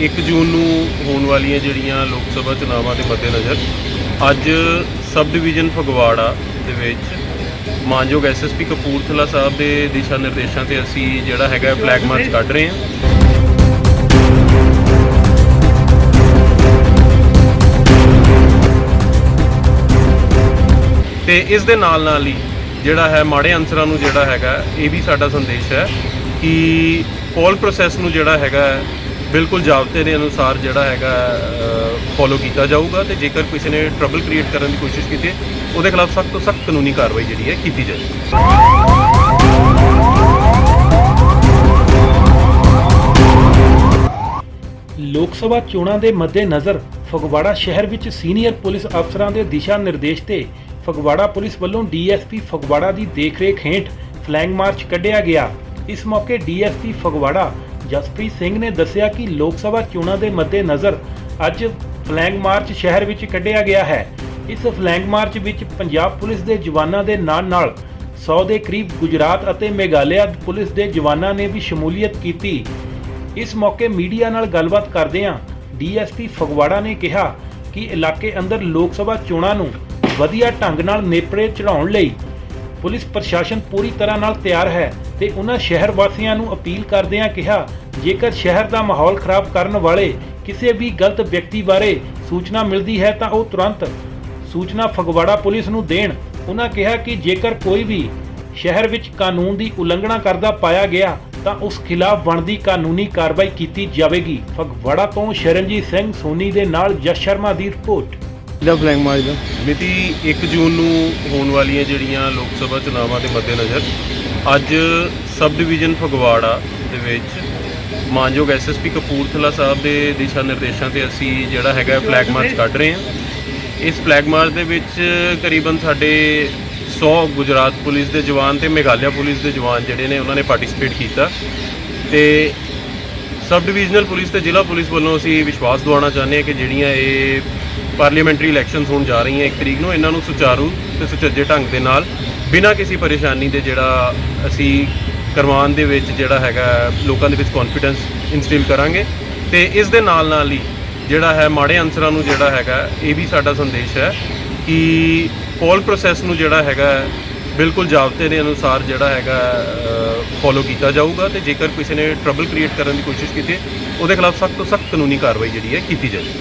ਇੱਕ ਜੂਨ ਨੂੰ ਹੋਣ ਵਾਲੀਆਂ ਜਿਹੜੀਆਂ ਲੋਕ ਸਭਾ ਚੁਣਾਵਾਂ ਦੇ ਮੱਦੇਨਜ਼ਰ ਅੱਜ ਸਬ ਡਿਵੀਜ਼ਨ ਫਗਵਾੜਾ ਦੇ ਵਿੱਚ ਮਾਨਯੋਗ ਐਸਐਸਪੀ ਕਪੂਰਥਲਾ ਸਾਹਿਬ ਦੇ ਦਿਸ਼ਾ ਨਿਰਦੇਸ਼ਾਂ ਤੇ ਅਸੀਂ ਜਿਹੜਾ ਹੈਗਾ ਫਲੈਗ ਮਾਰਚ ਕੱਢ ਰਹੇ ਹਾਂ। ਤੇ ਇਸ ਦੇ ਨਾਲ ਨਾਲ ਹੀ ਜਿਹੜਾ ਹੈ ਮਾੜੇ ਅਨਸਰਾਂ ਨੂੰ ਜਿਹੜਾ ਹੈਗਾ, ਇਹ ਵੀ ਸਾਡਾ ਸੰਦੇਸ਼ ਹੈ ਕਿ ਪੋਲ ਪ੍ਰੋਸੈਸ ਨੂੰ ਜਿਹੜਾ ਹੈਗਾ ਬਿਲਕੁਲ ਜਾਬਤੇ ਦੇ ਅਨੁਸਾਰ ਜਿਹੜਾ ਹੈਗਾ ਫੋਲੋ ਕੀਤਾ ਜਾਊਗਾ ਤੇ ਜੇਕਰ ਕਿਸੇ ਨੇ ਟਰਬਲ ਕ੍ਰੀਏਟ ਕਰਨ ਦੀ ਕੋਸ਼ਿਸ਼ ਕੀਤੀ ਹੈ, ਉਹਦੇ ਖਿਲਾਫ ਸਖਤ ਤੋਂ ਸਖਤ ਕਾਨੂੰਨੀ ਕਾਰਵਾਈ ਜਿਹੜੀ ਹੈ ਕੀਤੀ ਜਾਏਗੀ ਲੋਕ ਸਭਾ ਚੋਣਾਂ ਦੇ ਮੱਦੇਨਜ਼ਰ ਫਗਵਾੜਾ ਸ਼ਹਿਰ ਵਿੱਚ ਸੀਨੀਅਰ ਪੁਲਿਸ ਅਫਸਰਾਂ ਦੇ ਦਿਸ਼ਾ ਨਿਰਦੇਸ਼ ਤੇ ਫਗਵਾੜਾ ਪੁਲਿਸ ਵੱਲੋਂ ਡੀਐਸਪੀ ਫਗਵਾੜਾ ਦੀ ਦੇਖਰੇਖ ਹੇਠ ਫਲੈਗ ਮਾਰਚ ਕੱਢਿਆ ਗਿਆ। ਇਸ ਮੌਕੇ ਡੀਐਸਪੀ ਫਗਵਾੜਾ ਜਸਪ੍ਰੀਤ ਸਿੰਘ ਨੇ ਦੱਸਿਆ ਕਿ ਲੋਕ ਸਭਾ ਚੋਣਾਂ ਦੇ ਮੱਦੇਨਜ਼ਰ ਅੱਜ ਫਲੈਂਗ ਮਾਰਚ ਸ਼ਹਿਰ ਵਿੱਚ ਕੱਢਿਆ ਗਿਆ ਹੈ। ਇਸ ਫਲੈਂਗ ਮਾਰਚ ਵਿੱਚ ਪੰਜਾਬ ਪੁਲਿਸ ਦੇ ਜਵਾਨਾਂ ਦੇ ਨਾਲ ਨਾਲ 100 ਦੇ ਕਰੀਬ ਗੁਜਰਾਤ ਅਤੇ ਮੇਘਾਲਿਆ ਪੁਲਿਸ ਦੇ ਜਵਾਨਾਂ ਨੇ ਵੀ ਸ਼ਮੂਲੀਅਤ ਕੀਤੀ। ਇਸ ਮੌਕੇ ਮੀਡੀਆ ਨਾਲ ਗੱਲਬਾਤ ਕਰਦਿਆਂ ਡੀਐਸਪੀ ਫਗਵਾੜਾ ਨੇ ਕਿਹਾ ਕਿ ਇਲਾਕੇ ਅੰਦਰ ਲੋਕ ਸਭਾ ਚੋਣਾਂ ਨੂੰ ਵਧੀਆ ਢੰਗ ਨਾਲ ਨੇਪਰੇ ਚੜਾਉਣ ਲਈ ਪੁਲਿਸ ਪ੍ਰਸ਼ਾਸਨ ਪੂਰੀ ਤਰ੍ਹਾਂ ਨਾਲ ਤਿਆਰ ਹੈ। ਤੇ ਉਹਨਾਂ ਸ਼ਹਿਰ ਵਾਸੀਆਂ ਨੂੰ ਅਪੀਲ ਕਰਦਿਆਂ ਕਿਹਾ ਜੇਕਰ ਸ਼ਹਿਰ ਦਾ ਮਾਹੌਲ ਖਰਾਬ ਕਰਨ ਵਾਲੇ ਕਿਸੇ ਵੀ ਗਲਤ ਵਿਅਕਤੀ ਬਾਰੇ ਸੂਚਨਾ ਮਿਲਦੀ ਹੈ ਤਾਂ ਉਹ ਤੁਰੰਤ ਸੂਚਨਾ ਫਗਵਾੜਾ ਪੁਲਿਸ ਨੂੰ ਦੇਣ। ਉਹਨਾਂ ਕਿਹਾ ਕਿ ਜੇਕਰ ਕੋਈ ਵੀ ਸ਼ਹਿਰ ਵਿੱਚ ਕਾਨੂੰਨ ਦੀ ਉਲੰਘਣਾ ਕਰਦਾ ਪਾਇਆ ਗਿਆ ਤਾਂ ਉਸ ਖਿਲਾਫ ਬਣਦੀ ਕਾਨੂੰਨੀ ਕਾਰਵਾਈ ਕੀਤੀ ਜਾਵੇਗੀ। ਫਗਵਾੜਾ ਤੋਂ ਸ਼ਰਨਜੀਤ ਸਿੰਘ ਸੋਨੀ ਦੇ ਨਾਲ ਜਸ ਸ਼ਰਮਾ ਦੀ ਰਿਪੋਰਟ। ਦਾ ਫਲੈਗ ਮਾਰਚ ਦਾ ਮਿਤੀ 1 ਜੂਨ ਨੂੰ ਹੋਣ ਵਾਲੀਆਂ ਜਿਹੜੀਆਂ ਲੋਕ ਸਭਾ ਚੁਣਾਵਾਂ ਦੇ ਮੱਦੇਨਜ਼ਰ ਅੱਜ ਸਬ ਡਿਵੀਜ਼ਨ ਫਗਵਾੜਾ ਦੇ ਵਿੱਚ ਮਾਨਯੋਗ ਐਸਐਸਪੀ ਕਪੂਰਥਲਾ ਸਾਹਿਬ ਦੇ ਦਿਸ਼ਾ ਨਿਰਦੇਸ਼ਾਂ ਤੇ ਅਸੀਂ ਜਿਹੜਾ ਹੈਗਾ ਫਲੈਗ ਮਾਰਚ ਕੱਢ ਰਹੇ ਹਾਂ। ਇਸ ਫਲੈਗ ਮਾਰਚ ਦੇ ਵਿੱਚ ਕਰੀਬਨ ਸਾਡੇ 100 ਗੁਜਰਾਤ ਪੁਲਿਸ ਦੇ ਜਵਾਨ ਤੇ ਮੇਘਾਲਿਆ ਪੁਲਿਸ ਦੇ ਜਵਾਨ ਜਿਹੜੇ ਨੇ, ਉਹਨਾਂ ਨੇ ਪਾਰਟਿਸਿਪੇਟ ਕੀਤਾ। ਤੇ ਸਬ ਡਿਵੀਜ਼ਨਲ ਪੁਲਿਸ ਤੇ ਜ਼ਿਲ੍ਹਾ ਪੁਲਿਸ ਵੱਲੋਂ ਅਸੀਂ ਵਿਸ਼ਵਾਸ ਦਿਵਾਉਣਾ ਚਾਹੁੰਦੇ ਹਾਂ ਕਿ ਜਿਹੜੀਆਂ ਇਹ ਪਾਰਲੀਮੈਂਟਰੀ ਇਲੈਕਸ਼ਨਸ ਹੋਣ ਜਾ ਰਹੀਆਂ ਇੱਕ ਤਰੀਕ ਨੂੰ, ਇਹਨਾਂ ਨੂੰ ਸੁਚਾਰੂ ਤੇ ਸੁਚੱਜੇ ਢੰਗ ਦੇ ਨਾਲ ਬਿਨਾਂ ਕਿਸੇ ਪਰੇਸ਼ਾਨੀ ਦੇ ਜਿਹੜਾ ਅਸੀਂ ਕਰਵਾਉਣ ਦੇ ਵਿੱਚ ਜਿਹੜਾ ਹੈਗਾ ਲੋਕਾਂ ਦੇ ਵਿੱਚ ਕੌਨਫੀਡੈਂਸ ਇਨਸਟਿਲ ਕਰਾਂਗੇ ਤੇ ਇਸ ਦੇ ਨਾਲ ਨਾਲ ਹੀ ਜਿਹੜਾ ਹੈ ਮਾੜੇ ਅਨਸਰਾਂ ਨੂੰ ਜਿਹੜਾ ਹੈਗਾ ਇਹ ਵੀ ਸਾਡਾ ਸੰਦੇਸ਼ ਹੈ ਕਿ ਪੋਲ ਪ੍ਰੋਸੈਸ ਨੂੰ ਜਿਹੜਾ ਹੈਗਾ ਬਿਲਕੁਲ ਜਾਬਤੇ ਦੇ ਅਨੁਸਾਰ ਜਿਹੜਾ ਹੈਗਾ ਫੋਲੋ ਕੀਤਾ ਜਾਊਗਾ ਤੇ ਜੇਕਰ ਕਿਸੇ ਨੇ ਟਰਬਲ ਕ੍ਰੀਏਟ ਕਰਨ ਦੀ ਕੋਸ਼ਿਸ਼ ਕੀਤੀ ਹੈ, ਉਹਦੇ ਖਿਲਾਫ ਸਖਤ ਤੋਂ ਸਖਤ ਕਾਨੂੰਨੀ ਕਾਰਵਾਈ ਜਿਹੜੀ ਹੈ ਕੀਤੀ ਜਾਏਗੀ